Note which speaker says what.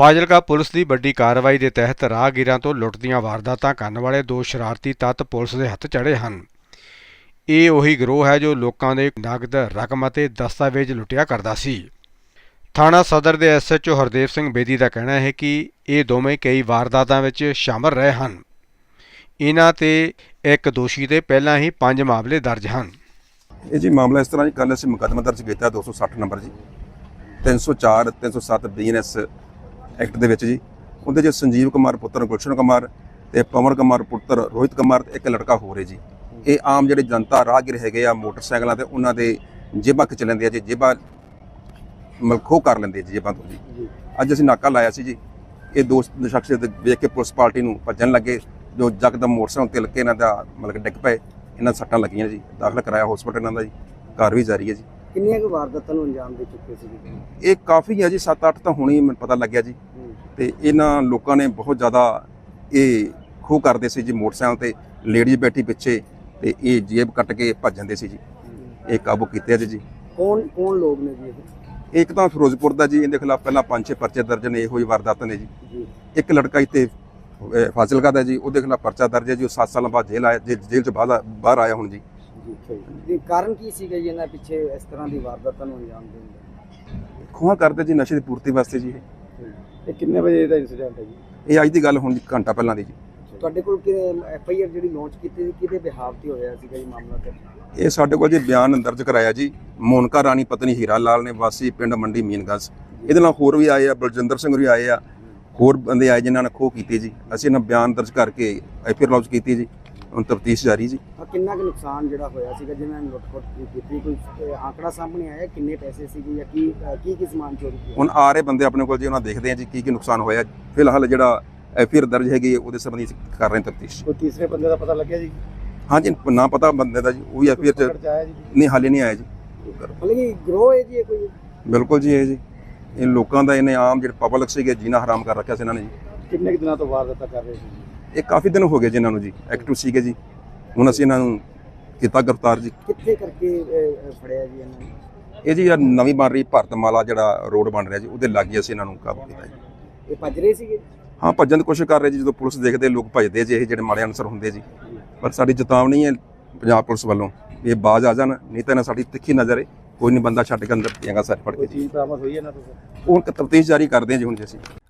Speaker 1: Fazilka police ਦੀ ਵੱਡੀ ਕਾਰਵਾਈ ਦੇ ਤਹਿਤ ਰਾਹਗੀਰਾਂ ਤੋਂ ਲੁੱਟ ਦੀਆਂ ਵਾਰਦਾਤਾਂ ਕਰਨ ਵਾਲੇ ਦੋ ਸ਼ਰਾਰਤੀ ਤੱਤ ਪੁਲਿਸ ਦੇ ਹੱਥ ਚੜੇ ਹਨ। ਇਹ ਉਹੀ ਗਰੋਹ ਹੈ ਜੋ ਲੋਕਾਂ ਦੇ ਨਗਦ ਰਕਮ ਅਤੇ ਦਸਤਾਵੇਜ਼ ਲੁੱਟਿਆ ਕਰਦਾ ਸੀ। ਥਾਣਾ ਸਦਰ ਦੇ ਐਸਐਚਓ ਹਰਦੇਵ ਸਿੰਘ ਬੇਦੀ ਦਾ ਕਹਿਣਾ ਹੈ ਕਿ ਇਹ ਦੋਵੇਂ ਕਈ ਵਾਰਦਾਤਾਂ ਵਿੱਚ ਸ਼ਾਮਲ ਰਹੇ ਹਨ। ਇਹਨਾਂ ਤੇ ਇੱਕ ਦੋਸ਼ੀ ਤੇ ਪਹਿਲਾਂ ਹੀ ਪੰਜ ਮਾਮਲੇ ਦਰਜ ਹਨ।
Speaker 2: ਇਹ ਜੀ ਮਾਮਲਾ ਇਸ ਤਰ੍ਹਾਂ ਜੀ ਕੱਲ ਅਸੀਂ ਮੁਕੱਦਮਾ ਦਰਜ ਕੀਤਾ 260 ਨੰਬਰ ਜੀ। 304 307 ਬੀਐਨਐਸ ਐਕਟ ਦੇ ਵਿੱਚ ਜੀ। ਉਹਦੇ 'ਚ ਸੰਜੀਵ ਕੁਮਾਰ ਪੁੱਤਰ ਗੁਲਸ਼ਨ ਕੁਮਾਰ ਤੇ ਪਵਨ ਕੁਮਾਰ ਪੁੱਤਰ ਰੋਹਿਤ ਕੁਮਾਰ ਤੇ ਇੱਕ ਲੜਕਾ ਹੋਰ ਹੈ ਜੀ। ਇਹ ਆਮ ਜਿਹੜੇ ਜਨਤਾ ਰਾਹਗੀਰ ਹੈਗੇ ਆ ਮੋਟਰਸਾਈਕਲਾਂ ਤੇ ਉਹਨਾਂ ਦੇ ਜੇਬਾਂ ਖਿੱਚ ਲੈਂਦੇ ਆ ਜੀ ਜੇਬਾਂ ਮਲਖੋ ਕਰ ਲੈਂਦੇ ਜੀ ਜੇਬਾਂ ਤੋਂ ਜੀ। ਅੱਜ ਅਸੀਂ ਨਾਕਾ ਲਾਇਆ ਸੀ ਜੀ। ਇਹ ਦੋ ਸ਼ਖਸ ਦੇ ਵੇਖ ਕੇ ਪੁਲਿਸ ਪਾਰਟੀ ਨੂੰ ਭੱਜਣ ਲੱਗੇ। ਜੋ ਜਕਦਮ ਮੋਟਰਸਾਈਕਲ ਤੇ ਲੱਗੇ ਇਹਨਾਂ ਦਾ ਮਤਲਬ ਡਿੱਗ ਪਏ ਇਹਨਾਂ ਸੱਟਾਂ ਲੱਗੀਆਂ ਜੀ। ਦਾਖਲ ਕਰਾਇਆ ਹਸਪੀਟਲ ਇਹਨਾਂ ਦਾ ਜੀ। ਕਾਰਵਾਈ ਜਾਰੀ ਹੈ ਜੀ।
Speaker 3: ਕਿੰਨੀਆਂ ਕੁ ਵਾਰਦਾਤਾਂ ਨੂੰ ਅੰਜਾਮ ਦੇ ਚੁੱਕੇ ਸੀ
Speaker 2: ਇਹ ਕਾਫੀ ਹੈ ਜੀ 7-8 ਤਾਂ ਹੁਣੀ ਮੈਨੂੰ ਪਤਾ ਲੱਗਿਆ ਜੀ। ਤੇ ਇਹਨਾਂ ਲੋਕਾਂ ਨੇ ਬਹੁਤ ਜ਼ਿਆਦਾ ਇਹ ਖੋਹ ਕਰਦੇ ਸੀ ਜੀ ਮੋਟਰਸਾਈਕਲ ਤੇ ਲੇਡੀਜ਼ ਬੈਠੀ ਪਿੱਛੇ ਤੇ ਇਹ ਜੇਬ ਕੱਟ ਕੇ ਭੱਜ ਜਾਂਦੇ ਸੀ ਜੀ। ਇਹ ਕਾਬੂ ਕੀਤੇ ਅੱਜ ਜੀ
Speaker 3: ਕੌਣ ਕੌਣ ਲੋਕ ਨੇ ਜੀ ਇਹ?
Speaker 2: ਇੱਕ ਤਾਂ ਫਿਰੋਜ਼ਪੁਰ ਦਾ ਜੀ ਇਹਦੇ ਖਿਲਾਫ ਪਹਿਲਾਂ 5-6 ਪਰਚੇ ਦਰਜ ਨੇ ਇਹੋ ਹੀ ਵਾਰਦਾਤਾਂ ਨੇ ਜੀ। ਇੱਕ ਲੜਕਾ ਇੱਥੇ ਫਾਜ਼ਿਲਕਾ ਦਾ ਜੀ ਉਹਦੇ ਖਿਲਾਫ ਪਰਚਾ ਦਰਜ ਹੈ ਜੀ ਉਹ 7 ਸਾਲਾਂ ਬਾਅਦ ਜੇਲ੍ਹ ਆਇਆ ਜੇ- ਜੇਲ੍ਹ ਬਾਹਰ ਬਾਹਰ ਆਇਆ ਹੁਣ ਜੀ।
Speaker 3: ਜੀ ਕਾਰਨ ਕੀ ਸੀਗਾ ਜੀ ਇਹਨਾਂ ਪਿੱਛੇ ਇਸ ਤਰ੍ਹਾਂ ਦੀ ਵਾਰਦਾਤਾਂ ਨੂੰ ਅੰਜਾਮ ਦੇਣ ਦਾ?
Speaker 2: ਖੋਹਾਂ ਕਰਦੇ ਜੀ ਨਸ਼ੇ ਦੀ ਪੂਰਤੀ ਵਾਸਤੇ ਜੀ ਇਹ।
Speaker 3: ਇਹ ਕਿੰਨੇ ਵਜੇ ਦਾ ਇਨਸੀਡੈਂਟ ਹੈ ਜੀ?
Speaker 2: ਇਹ ਅੱਜ ਦੀ ਗੱਲ ਹੁਣ ਘੰਟਾ ਪਹਿਲਾਂ ਦੀ ਜੀ।
Speaker 3: ਤੁਹਾਡੇ ਕੋਲ ਕਿ ਐਫ ਆਈ ਆਰ ਜਿਹੜੀ ਲਾਂਚ ਕੀਤੀ ਸੀ ਕਿਹਦੇ ਬਿਹਾਫ ਤੇ ਹੋਇਆ ਸੀਗਾ ਜੀ ਮਾਮਲਾ ਤੇ?
Speaker 2: ਇਹ ਸਾਡੇ ਕੋਲ ਜੀ ਬਿਆਨ ਦਰਜ ਕਰਾਇਆ ਜੀ ਮੋਨਕਾ ਰਾਣੀ ਪਤਨੀ ਹੀਰਾ ਲਾਲ ਨੇ ਵਾਸੀ ਪਿੰਡ ਮੰਡੀ ਮੀਨਗੰਜ। ਇਹਦੇ ਨਾਲ ਹੋਰ ਵੀ ਆਏ ਆ ਬਲਜਿੰਦਰ ਸਿੰਘ ਵੀ ਆਏ ਆ ਹੋਰ ਬੰਦੇ ਆਏ ਜਿਨ੍ਹਾਂ ਨੇ ਖੋਹ ਕੀਤੀ ਜੀ। ਅਸੀਂ ਇਹਨਾਂ ਬਿਆਨ ਦਰਜ ਕਰਕੇ ਐਫਆਰ ਲੌਂਚ ਕੀਤੀ ਜੀ। ਹੁਣ ਤਫਤੀਸ਼ ਜਾਰੀ ਜੀ।
Speaker 3: ਆ ਕਿੰਨਾ ਕੁ ਨੁਕਸਾਨ ਜਿਹੜਾ ਹੋਇਆ ਸੀਗਾ ਜਿਵੇਂ ਲੁੱਟ-ਖੁੱਟ ਕੀਤੀ ਕੋਈ ਅਹ, ਆંકੜਾ ਸਾਹਮਣੇ ਆਇਆ ਕਿੰਨੇ ਪੈਸੇ ਸੀਗੇ ਜਾਂ ਕੀ ਅਹ, ਕੀ ਕੀ ਸਮਾਨ ਚੋਰੀ ਕੀਤਾ?
Speaker 2: ਹੁਣ ਆ ਰਹੇ ਬੰਦੇ ਆਪਣੇ ਕੋਲ ਜੀ ਉਹਨਾਂ ਦੇਖਦੇ ਆ ਜੀ ਕੀ ਕੀ ਨੁਕਸਾਨ ਹੋਇਆ। ਫਿਲਹਾਲ ਜਿਹੜਾ ਐਫਆਰ ਦਰਜ ਹੈਗੀ ਹੈ, ਉਹਦੇ ਸੰਬੰਧੀ ਅਸੀਂ ਕਰ ਰਹੇ ਤਫਤੀਸ਼।
Speaker 3: ਕੋਈ ਤੀਸਰੇ ਬੰਦੇ ਦਾ ਪਤਾ ਲੱਗਿਆ ਜੀ?
Speaker 2: ਹਾਂਜੀ ਨਾ ਪਤਾ ਬੰਦੇ ਦਾ ਜੀ ਉਹ ਵੀ ਐਫਆਰ ਚ
Speaker 3: ਚ ਆਇਆ ਜੀ?
Speaker 2: ਨਹੀਂ ਹਾਲੇ ਨਹੀਂ ਆਇਆ ਜੀ।
Speaker 3: ਮਤਲਬ ਕਿ ਗਰੋ ਹੈ ਜੀ ਇਹ ਕੋਈ?
Speaker 2: ਬਿਲਕੁਲ ਜੀ ਇਹ ਜੀ। ਇਹ ਲੋਕਾਂ ਦਾ ਇਹਨੇ ਆਮ ਜਿਹੜੇ ਪਬਲਿਕ ਸੀਗੇ ਜੀਣਾ ਹਰਾਮ ਕਰ ਰੱਖਿਆ ਸੀ ਇਹਨਾਂ ਨੇ ਜੀ।
Speaker 3: ਕਿੰਨੇ ਕੁ ਦਿਨਾਂ ਤੋਂ ਵਾਰਦਾਤਾਂ ਕਰ ਰਹੇ ਸੀ?
Speaker 2: ਇਹ ਕਾਫੀ ਦਿਨ ਹੋ ਗਏ ਜੀ ਇਹਨਾਂ ਨੂੰ ਜੀ ਐਕਟਿਵ ਸੀਗੇ ਜੀ। ਹੁਣ ਅਸੀਂ ਇਹਨਾਂ ਨੂੰ ਕੀਤਾ ਗ੍ਰਿਫਤਾਰ ਜੀ।
Speaker 3: ਕਿੱਥੇ ਕਰਕੇ ਅਹ, ਫੜਿਆ ਜੀ ਇਹਨਾਂ ਨੂੰ?
Speaker 2: ਇਹ ਜੀ ਯਾਰ ਨਵੀਂ ਬਣ ਰਹੀ ਭਾਰਤਮਾਲਾ ਜਿਹੜਾ ਰੋਡ ਬਣ ਰਿਹਾ ਜੀ ਉਹਦੇ ਲਾਗੇ ਅਸੀਂ ਇਹਨਾਂ ਨੂੰ ਕਾਬੂ ਕੀਤਾ ਜੀ।
Speaker 3: ਇਹ ਭੱਜ ਰਹੇ ਸੀਗੇ?
Speaker 2: ਹਾਂ ਭੱਜਣ ਦੀ ਕੋਸ਼ਿਸ਼ ਕਰ ਰਹੇ ਜੀ ਜਦੋਂ ਪੁਲਿਸ ਦੇਖਦੇ ਲੋਕ ਭੱਜਦੇ ਜੀ ਇਹ ਜਿਹੜੇ ਮਾੜੇ ਅਨਸਰ ਹੁੰਦੇ ਜੀ। ਪਰ ਸਾਡੀ ਚੇਤਾਵਨੀ ਹੈ ਪੰਜਾਬ ਪੁਲਿਸ ਵੱਲੋਂ ਵੀ ਇਹ ਬਾਜ਼ ਆ ਜਾਣ ਨਹੀਂ ਤਾਂ ਇਹਨਾਂ ਸਾਡੀ ਤਿੱਖੀ ਨਜ਼ਰ ਹੈ ਕੋਈ ਨਹੀਂ ਬੰਦਾ ਛੱਡ ਕੇ ਅੰਦਰ ਪਿਆਗਾ ਸਰ ਫੜ ਕੇ ਜੀ।
Speaker 3: ਚੀਜ਼ ਬਰਾਮਦ ਹੋਈ ਹੈ ਨਾ ਤੁਸੀਂ
Speaker 2: ਉਹ ਤਫਤੀਸ਼ ਜਾਰੀ ਕਰਦੇ ਹਾਂ ਜੀ ਹੁਣ ਜੀ ਅਸੀਂ।